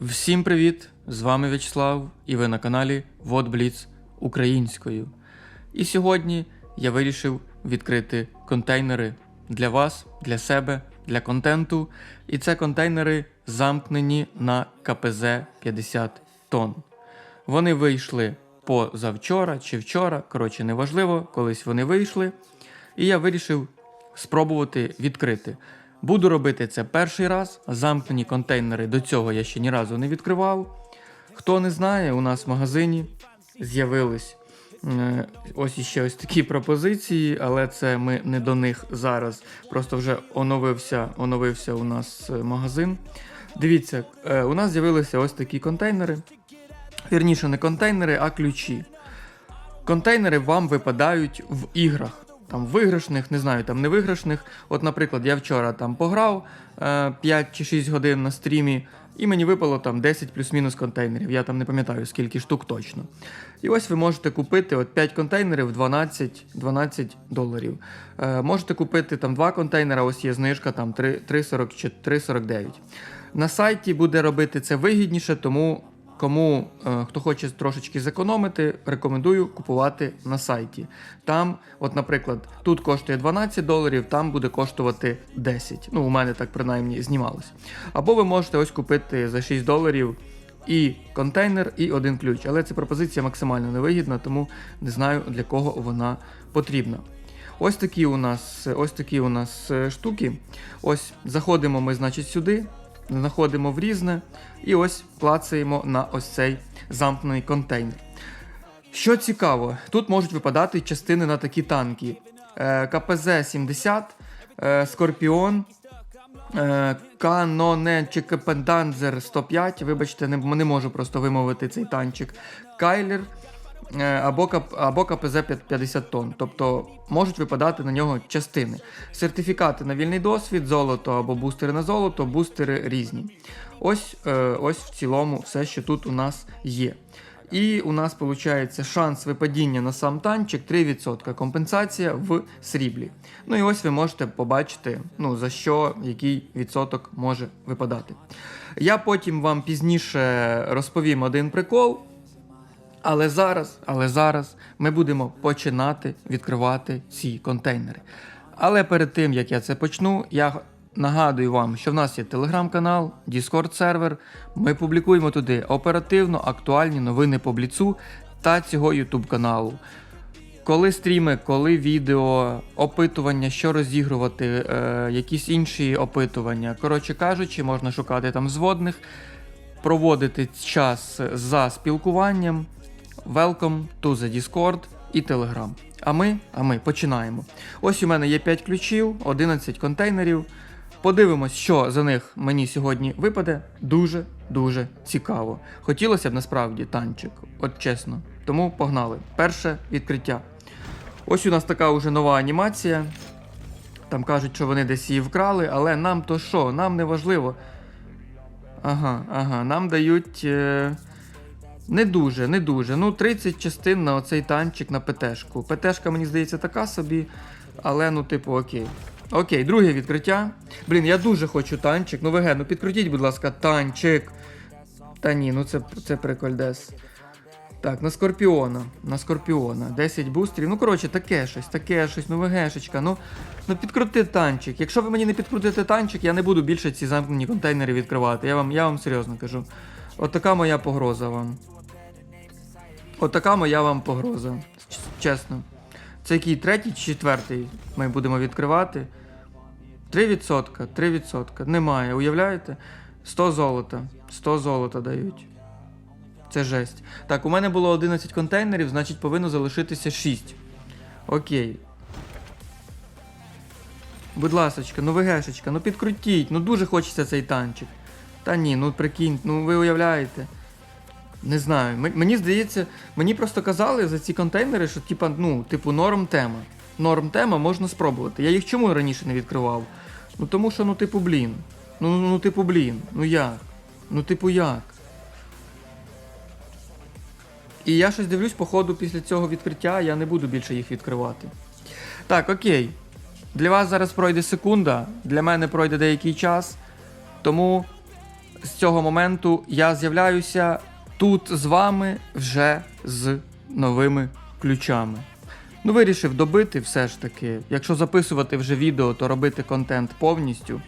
Всім привіт! З вами В'ячеслав і ви на каналі WhatBlitz українською. І сьогодні я вирішив відкрити контейнери для вас, для себе, для контенту. І це контейнери замкнені на КПЗ 50 тонн. Вони вийшли позавчора чи вчора, коротше, неважливо, колись вони вийшли. І я вирішив спробувати відкрити. Буду робити це перший раз. Замкнені контейнери до цього я ще ні разу не відкривав. Хто не знає, у нас в магазині з'явились е, ось іще ось такі пропозиції, але це ми не до них зараз. Просто вже оновився, оновився у нас е, магазин. Дивіться, е, у нас з'явилися ось такі контейнери. Вірніше, не контейнери, а ключі. Контейнери вам випадають в іграх. Там виграшних, не знаю, там невиграшних. От, наприклад, я вчора там пограв е, 5 чи 6 годин на стрімі, і мені випало там 10 плюс-мінус контейнерів. Я там не пам'ятаю скільки штук точно. І ось ви можете купити от 5 контейнерів 12, 12 доларів. Е, можете купити там 2 контейнера, ось є знижка там 3,40 чи 3,49. На сайті буде робити це вигідніше, тому Кому е, хто хоче трошечки зекономити, рекомендую купувати на сайті. Там, от, наприклад, тут коштує 12 доларів, там буде коштувати 10. Ну, у мене так принаймні знімалось. Або ви можете ось купити за 6 доларів і контейнер, і один ключ. Але ця пропозиція максимально невигідна, тому не знаю для кого вона потрібна. Ось такі у нас, ось такі у нас е, штуки. Ось заходимо ми, значить, сюди знаходимо в різне і ось клацаємо на ось цей замкнений контейнер. Що цікаво, тут можуть випадати частини на такі танки: Е, КПЗ-70, е, Скорпіон, е, Каноненчик 105. Вибачте, не, не можу просто вимовити цей танчик. Кайлер або, КП, або КПЗ 50 тонн. Тобто можуть випадати на нього частини. Сертифікати на вільний досвід, золото або бустери на золото, бустери різні. Ось, е, ось в цілому все, що тут у нас є. І у нас виходить шанс випадіння на сам танчик 3%. Компенсація в сріблі. Ну і ось ви можете побачити, ну, за що який відсоток може випадати. Я потім вам пізніше розповім один прикол. Але зараз, але зараз ми будемо починати відкривати ці контейнери. Але перед тим як я це почну, я нагадую вам, що в нас є телеграм-канал, Discord сервер. Ми публікуємо туди оперативно актуальні новини по бліцу та цього YouTube каналу. Коли стріми, коли відео, опитування, що розігрувати, е, якісь інші опитування. Коротше кажучи, можна шукати там зводних, проводити час за спілкуванням. Welcome to the Discord і Telegram. А ми, а ми починаємо. Ось у мене є 5 ключів, 11 контейнерів. Подивимось, що за них мені сьогодні випаде. Дуже дуже цікаво. Хотілося б насправді танчик, от чесно. Тому погнали. Перше відкриття. Ось у нас така уже нова анімація. Там кажуть, що вони десь її вкрали, але нам то що? Нам не важливо. Ага, ага, нам дають. Е... Не дуже, не дуже. Ну, 30 частин на оцей танчик на ПТшку. ПТшка, мені здається, така собі. Але, ну, типу, окей. Окей, друге відкриття. Блін, я дуже хочу танчик. Ну, ВГ, ну підкрутіть, будь ласка, танчик. Та ні, ну це, це прикольдес. Так, на Скорпіона. На Скорпіона. 10 бустерів. Ну, коротше, таке щось, таке щось, ну ВГшечка. Ну, ну підкрути танчик. Якщо ви мені не підкрутите танчик, я не буду більше ці замкнені контейнери відкривати. Я вам, я вам серйозно кажу. От така моя погроза вам. От така моя вам погроза. Чесно. Це який третій чи четвертий ми будемо відкривати. 3%, 3%. Немає, уявляєте? 100 золота. 100 золота дають. Це жесть. Так, у мене було 11 контейнерів, значить повинно залишитися 6. Окей. Будь ласочка, ну ВГшечка, ну підкрутіть, ну дуже хочеться цей танчик. Та ні, ну прикинь, ну ви уявляєте. Не знаю. Мені здається, мені просто казали за ці контейнери, що типа, ну, типу, норм тема. Норм тема можна спробувати. Я їх чому раніше не відкривав? Ну тому що, ну, типу, блін. Ну, ну, ну типу, блін. Ну як? Ну, типу, як? І я щось дивлюсь, походу, після цього відкриття я не буду більше їх відкривати. Так, окей. Для вас зараз пройде секунда, для мене пройде деякий час. Тому з цього моменту я з'являюся тут з вами вже з новими ключами. Ну, вирішив добити все ж таки. Якщо записувати вже відео, то робити контент повністю.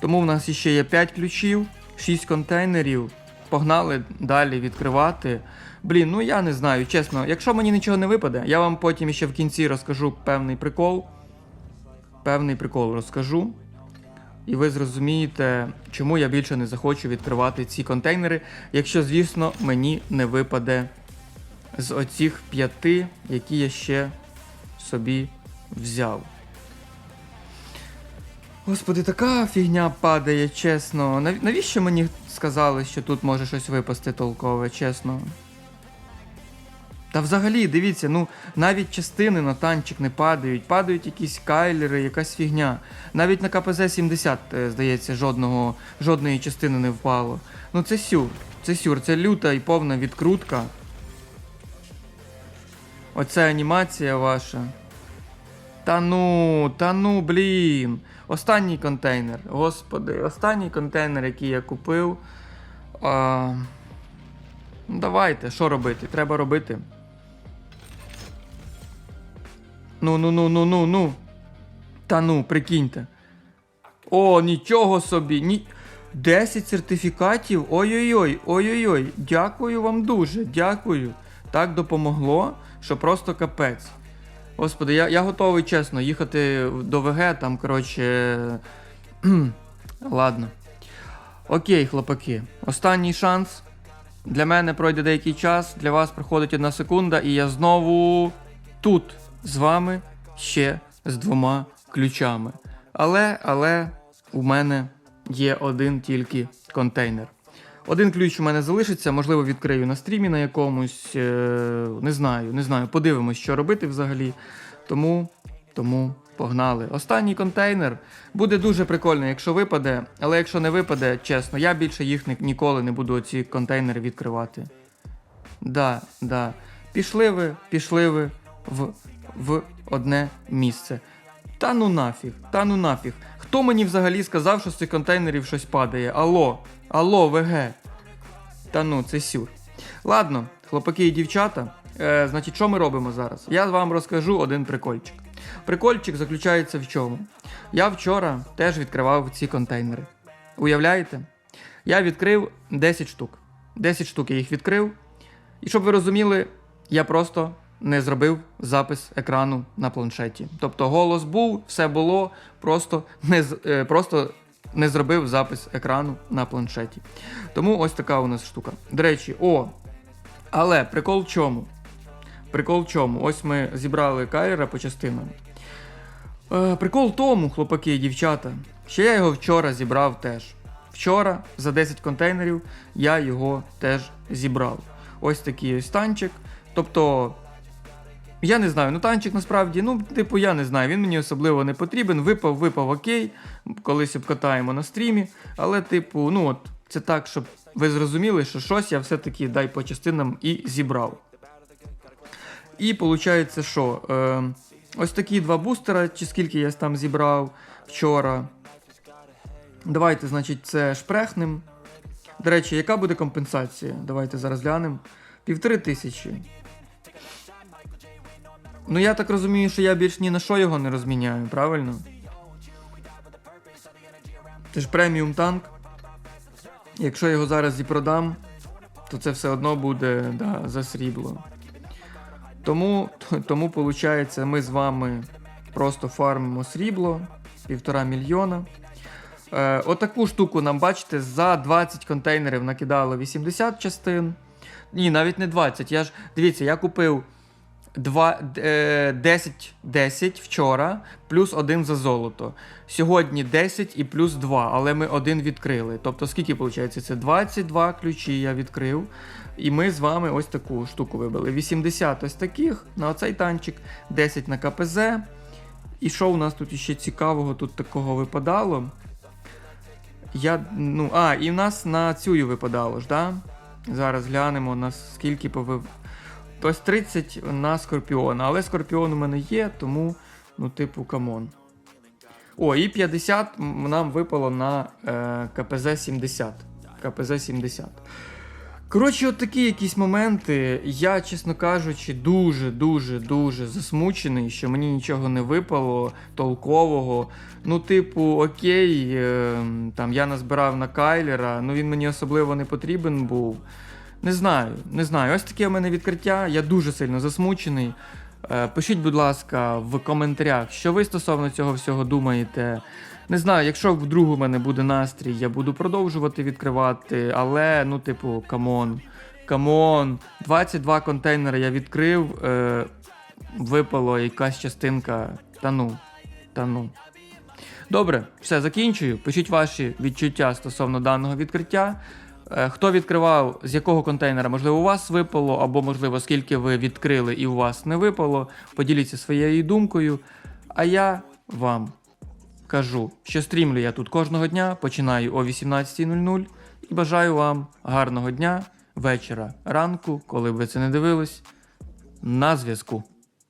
Тому в нас ще є 5 ключів, 6 контейнерів. Погнали далі відкривати. Блін, ну я не знаю, чесно, якщо мені нічого не випаде, я вам потім ще в кінці розкажу певний прикол. Певний прикол розкажу. І ви зрозумієте, чому я більше не захочу відкривати ці контейнери, якщо, звісно, мені не випаде з оцих п'яти, які я ще собі взяв. Господи, така фігня падає, чесно. Навіщо мені сказали, що тут може щось випасти толкове, чесно? Та взагалі, дивіться, ну навіть частини на танчик не падають, падають якісь кайлери, якась фігня. Навіть на КПЗ-70, е, здається, жодного, жодної частини не впало. Ну це сюр, це сюр, це люта і повна відкрутка. Оця анімація ваша. Та ну, та ну, блін. Останній контейнер. Господи, останній контейнер, який я купив. А... Ну, давайте, що робити? Треба робити. Ну, ну, ну, ну, ну, ну. Та ну, прикиньте. О, нічого собі. Ні... 10 сертифікатів. Ой-ой-ой, ой-ой-ой. Дякую вам дуже, дякую. Так допомогло, що просто капець. Господи, я, я готовий чесно їхати до ВГ, там, коротше. Ладно. Окей, хлопаки. Останній шанс. Для мене пройде деякий час, для вас проходить одна секунда, і я знову тут з вами ще з двома ключами. Але, але у мене є один тільки контейнер. Один ключ у мене залишиться, можливо, відкрию на стрімі на якомусь. Е- не знаю, не знаю. Подивимось, що робити взагалі. Тому, тому погнали. Останній контейнер буде дуже прикольно, якщо випаде, але якщо не випаде, чесно, я більше їх ні- ніколи не буду ці контейнери відкривати. Да, да. Пішли ви, пішли ви в, в одне місце. Та ну нафіг, та ну нафіг. Хто мені взагалі сказав, що з цих контейнерів щось падає? Алло, алло, ВГ. Та ну, це сюр. Ладно, хлопаки і дівчата. Е, значить, що ми робимо зараз? Я вам розкажу один прикольчик. Прикольчик заключається в чому? Я вчора теж відкривав ці контейнери. Уявляєте? Я відкрив 10 штук. 10 штук я їх відкрив. І щоб ви розуміли, я просто не зробив запис екрану на планшеті. Тобто голос був, все було, просто не, е, просто не зробив запис екрану на планшеті. Тому ось така у нас штука. До речі, о! Але прикол в чому? Прикол в чому? Ось ми зібрали Кайра по частинам. Е, прикол в тому, хлопаки і дівчата, що я його вчора зібрав теж. Вчора за 10 контейнерів я його теж зібрав. Ось такий ось танчик. Тобто, я не знаю, ну танчик насправді, ну, типу, я не знаю, він мені особливо не потрібен. Випав, випав окей, колись обкатаємо на стрімі. Але, типу, ну от, це так, щоб ви зрозуміли, що щось я все-таки дай по частинам і зібрав. І виходить, що е, ось такі два бустера, чи скільки я там зібрав вчора. Давайте, значить, це шпрехнем. До речі, яка буде компенсація? Давайте зараз глянемо. Півтори тисячі. Ну я так розумію, що я більш ні на що його не розміняю, правильно? Це ж преміум танк. Якщо його зараз і продам, то це все одно буде да, за срібло. Тому, тому виходить, ми з вами просто фармимо срібло, півтора мільйона. Е, отаку штуку нам, бачите, за 20 контейнерів накидало 80 частин. Ні, навіть не 20. Я ж, дивіться, я купив 2, е, 10, 10 вчора, плюс один за золото. Сьогодні 10 і плюс 2, але ми один відкрили. Тобто, скільки виходить? Це 22 ключі я відкрив. І ми з вами ось таку штуку вибили. 80 ось таких на оцей танчик, 10 на КПЗ. І що у нас тут ще цікавого тут такого випадало? Я, ну, а, і в нас на цю випадало ж, да? Зараз глянемо, на скільки повив. Ось 30 на Скорпіона, але Скорпіон у мене є, тому, ну, типу, камон. О, і 50 нам випало на е, КПЗ 70. КПЗ-70. Коротше, от такі якісь моменти. Я, чесно кажучи, дуже, дуже, дуже засмучений, що мені нічого не випало толкового. Ну, типу, окей, е, там я назбирав на Кайлера, ну він мені особливо не потрібен був. Не знаю, не знаю. Ось таке у мене відкриття. Я дуже сильно засмучений. Е, Пишіть, будь ласка, в коментарях, що ви стосовно цього всього думаєте. Не знаю, якщо вдруг у мене буде настрій, я буду продовжувати відкривати, але, ну, типу, камон. Камон, 22 контейнери я відкрив, е, випало якась частинка. Та ну, та ну. Добре, все, закінчую. Пишіть ваші відчуття стосовно даного відкриття. Е, Хто відкривав, з якого контейнера, можливо, у вас випало, або, можливо, скільки ви відкрили і у вас не випало. Поділіться своєю думкою. А я вам кажу, що стрімлю я тут кожного дня, починаю о 18.00 і бажаю вам гарного дня, вечора, ранку, коли б ви це не дивились. На зв'язку.